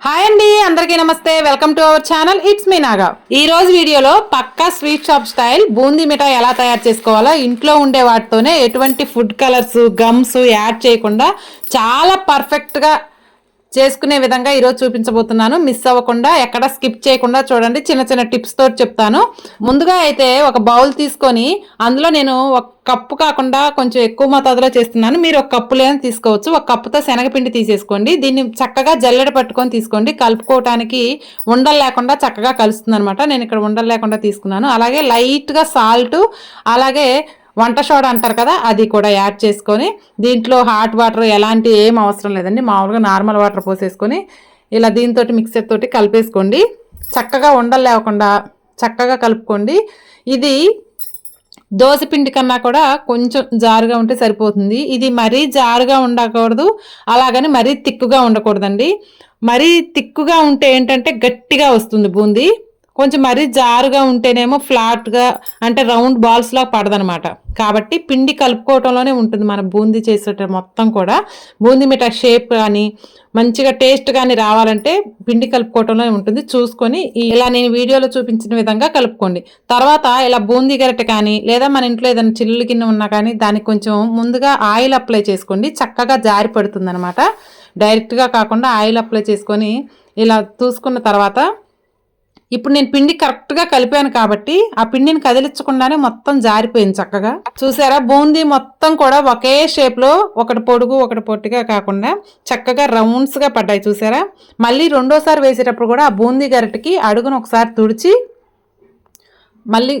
Hi అండి అందరికీ నమస్తే. Welcome to our channel it's me Naga. ఈ రోజు వీడియోలో పక్కా స్వీట్ షాప్ స్టైల్ బూందీ మిఠాయి ఎలా తయారు చేసుకోవాలో ఇంట్లో ఉండే వాటితోనే ఎటువంటి ఫుడ్ కలర్స్ గమ్స్ యాడ్ చేయకుండా చాలా పర్ఫెక్ట్గా చేసుకునే విధంగా ఈరోజు చూపించబోతున్నాను. మిస్ అవ్వకుండా ఎక్కడ స్కిప్ చేయకుండా చూడండి. చిన్న చిన్న టిప్స్ తోటి చెప్తాను. ముందుగా అయితే ఒక బౌల్ తీసుకొని అందులో నేను ఒక కప్పు కాకుండా కొంచెం ఎక్కువ మోతాదులో చేస్తున్నాను. మీరు ఒక కప్పు లేని తీసుకోవచ్చు. ఒక కప్పుతో శనగపిండి తీసేసుకోండి. దీన్ని చక్కగా జల్లెడ పట్టుకొని తీసుకోండి. కలుపుకోవటానికి ఉండలు లేకుండా చక్కగా కలుస్తుంది అనమాట నేను ఇక్కడ ఉండలు లేకుండా తీసుకున్నాను. అలాగే లైట్గా సాల్ట్ అలాగే వంట సోడా అంటారు కదా అది కూడా యాడ్ చేసుకొని దీంట్లో హాట్ వాటర్ ఎలాంటి ఏం అవసరం లేదండి మామూలుగా నార్మల్ వాటర్ పోసేసుకొని ఇలా దీంతో మిక్సర్ తోటి కలిపేసుకోండి. చక్కగా ఉండలు లేకుండా చక్కగా కలుపుకోండి. ఇది దోశ పిండి కన్నా కూడా కొంచెం జారుగా ఉంటే సరిపోతుంది. ఇది మరీ జారుగా ఉండకూడదు అలాగని మరీ తిక్కుగా ఉండకూడదండి. మరీ తిక్కుగా ఉంటే ఏంటంటే గట్టిగా వస్తుంది బూందీ. కొంచెం మరీ జారుగా ఉంటేనేమో ఫ్లాట్గా అంటే రౌండ్ బాల్స్లో పడదనమాట. కాబట్టి పిండి కలుపుకోవటంలోనే ఉంటుంది మన బూందీ చేసేట మొత్తం కూడా. బూందీ మిఠా షేప్ కానీ మంచిగా టేస్ట్ కానీ రావాలంటే పిండి కలుపుకోవటంలోనే ఉంటుంది. చూసుకొని ఇలా నేను వీడియోలో చూపించిన విధంగా కలుపుకోండి. తర్వాత ఇలా బూందీ గరిట కానీ లేదా మన ఇంట్లో ఏదైనా చిల్లులు గిన్నె ఉన్నా కానీ దానికి కొంచెం ముందుగా ఆయిల్ అప్లై చేసుకోండి. చక్కగా జారి పడుతుంది అనమాట డైరెక్ట్గా కాకుండా ఆయిల్ అప్లై చేసుకొని ఇలా చూసుకున్న తర్వాత ఇప్పుడు నేను పిండి కరెక్ట్గా కలిపాను కాబట్టి ఆ పిండిని కదిలించకుండానే మొత్తం జారిపోయింది చక్కగా. చూసారా? బూందీ మొత్తం కూడా ఒకే షేప్లో ఒకటి పొడుగు ఒకటి పొట్టిగా కాకుండా చక్కగా రౌండ్స్గా పడ్డాయి చూసారా? మళ్ళీ రెండోసారి వేసేటప్పుడు కూడా ఆ బూందీ గరిటకి అడుగును ఒకసారి తుడిచి మళ్ళీ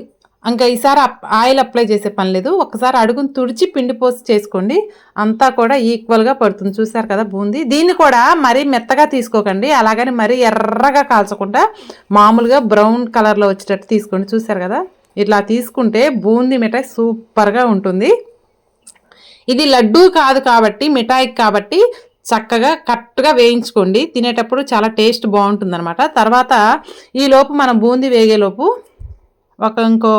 ఇంకా ఈసారి ఆయిల్ అప్లై చేసే పని లేదు. ఒకసారి అడుగును తుడిచి పిండి పోసి చేసుకోండి. అంతా కూడా ఈక్వల్గా పడుతుంది. చూసారు కదా బూందీ? దీన్ని కూడా మరీ మెత్తగా తీసుకోకండి. అలాగని మరీ ఎర్రగా కాల్చకుండా మామూలుగా బ్రౌన్ కలర్లో వచ్చేటట్టు తీసుకోండి. చూసారు కదా? ఇట్లా తీసుకుంటే బూందీ మిఠాయి సూపర్గా ఉంటుంది. ఇది లడ్డూ కాదు కాబట్టి మిఠాయి కాబట్టి చక్కగా కరెక్ట్గా వేయించుకోండి. తినేటప్పుడు చాలా టేస్ట్ బాగుంటుంది అనమాట తర్వాత ఈలోపు మనం బూందీ వేగేలోపు ఒక ఇంకో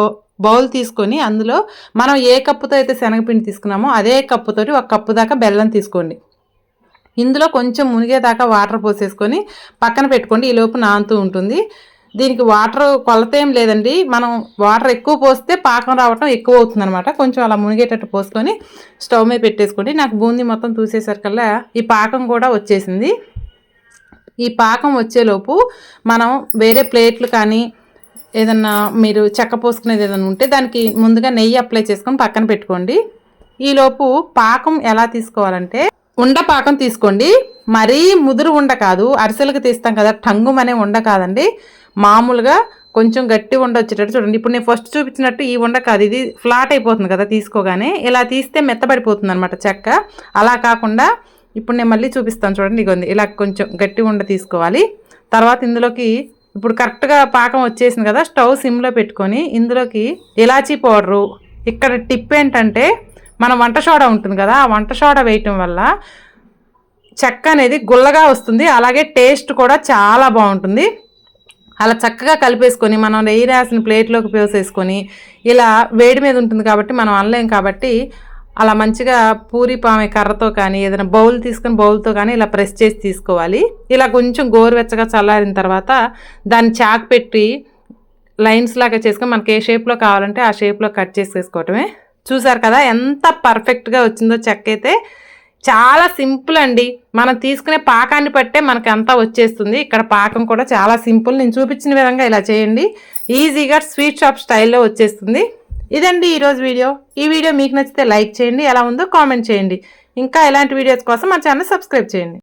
బౌల్ తీసుకొని అందులో మనం ఏ కప్పుతో అయితే శనగపిండి తీసుకున్నామో అదే కప్పుతోటి ఒక కప్పు దాకా బెల్లం తీసుకోండి. ఇందులో కొంచెం మునిగేదాకా వాటర్ పోసేసుకొని పక్కన పెట్టుకోండి. ఈ లోపు నానుతూ ఉంటుంది. దీనికి వాటర్ కొలత ఏం లేదండి. మనం వాటర్ ఎక్కువ పోస్తే పాకం రావటం ఎక్కువ అవుతుంది అనమాట కొంచెం అలా మునిగేటట్టు పోసుకొని స్టవ్ మీద పెట్టేసుకోండి. నాకు బూందీ మొత్తం చూసేసరికల్లా ఈ పాకం కూడా వచ్చేసింది. ఈ పాకం వచ్చేలోపు మనం వేరే ప్లేట్లు కానీ ఏదన్నా మీరు చెక్క పోసుకునేది ఏదైనా ఉంటే దానికి ముందుగా నెయ్యి అప్లై చేసుకొని పక్కన పెట్టుకోండి. ఈలోపు పాకం ఎలా తీసుకోవాలంటే ఉండ పాకం తీసుకోండి. మరీ ముదురు ఉండ కాదు అరిసెలకు తీస్తాం కదా టంగుం అనే ఉండ కాదండి. మామూలుగా కొంచెం గట్టి ఉండ వచ్చేటట్టు చూడండి. ఇప్పుడు నేను ఫస్ట్ చూపించినట్టు ఈ ఉండ కాదు ఇది ఫ్లాట్ అయిపోతుంది కదా తీసుకోగానే. ఇలా తీస్తే మెత్తబడిపోతుంది అనమాట చెక్క. అలా కాకుండా ఇప్పుడు నేను మళ్ళీ చూపిస్తాను చూడండి ఇగోంది ఇలా కొంచెం గట్టి ఉండ తీసుకోవాలి. తర్వాత ఇందులోకి ఇప్పుడు కరెక్ట్గా పాకం వచ్చేసింది కదా స్టవ్ సిమ్లో పెట్టుకొని ఇందులోకి ఇలాచీ పౌడరు. ఇక్కడ టిప్ ఏంటంటే మన వంట సోడా ఉంటుంది కదా ఆ వంట సోడా వేయటం వల్ల చెక్క అనేది గుల్లగా వస్తుంది అలాగే టేస్ట్ కూడా చాలా బాగుంటుంది. అలా చక్కగా కలిపేసుకొని మనం నెయ్యి రాసిన ప్లేట్లోకి పోసేసుకొని ఇలా వేడి మీద ఉంటుంది కాబట్టి మనం అనలేం కాబట్టి అలా మంచిగా పూరి పామె కర్రతో కానీ ఏదైనా బౌల్ తీసుకొని బౌల్తో కానీ ఇలా ప్రెస్ చేసి తీసుకోవాలి. ఇలా కొంచెం గోరువెచ్చగా చల్లారిన తర్వాత దాన్ని చాక్ పెట్టి లైన్స్ లాగా చేసుకొని మనకి ఏ షేప్లో కావాలంటే ఆ షేప్లో కట్ చేసేసుకోవటమే. చూసారు కదా ఎంత పర్ఫెక్ట్గా వచ్చిందో చెక్క అయితే. చాలా సింపుల్ అండి. మనం తీసుకునే పాకాన్ని బట్టే మనకి అంతా వచ్చేస్తుంది. ఇక్కడ పాకం కూడా చాలా సింపుల్. నేను చూపించిన విధంగా ఇలా చేయండి. ఈజీగా స్వీట్ షాప్ స్టైల్లో వచ్చేస్తుంది. ఇదండి ఈరోజు వీడియో. ఈ వీడియో మీకు నచ్చితే లైక్ చేయండి ఎలా ఉందో కామెంట్ చేయండి. ఇంకా ఇలాంటి వీడియోస్ కోసం మా ఛానల్ సబ్స్క్రైబ్ చేయండి.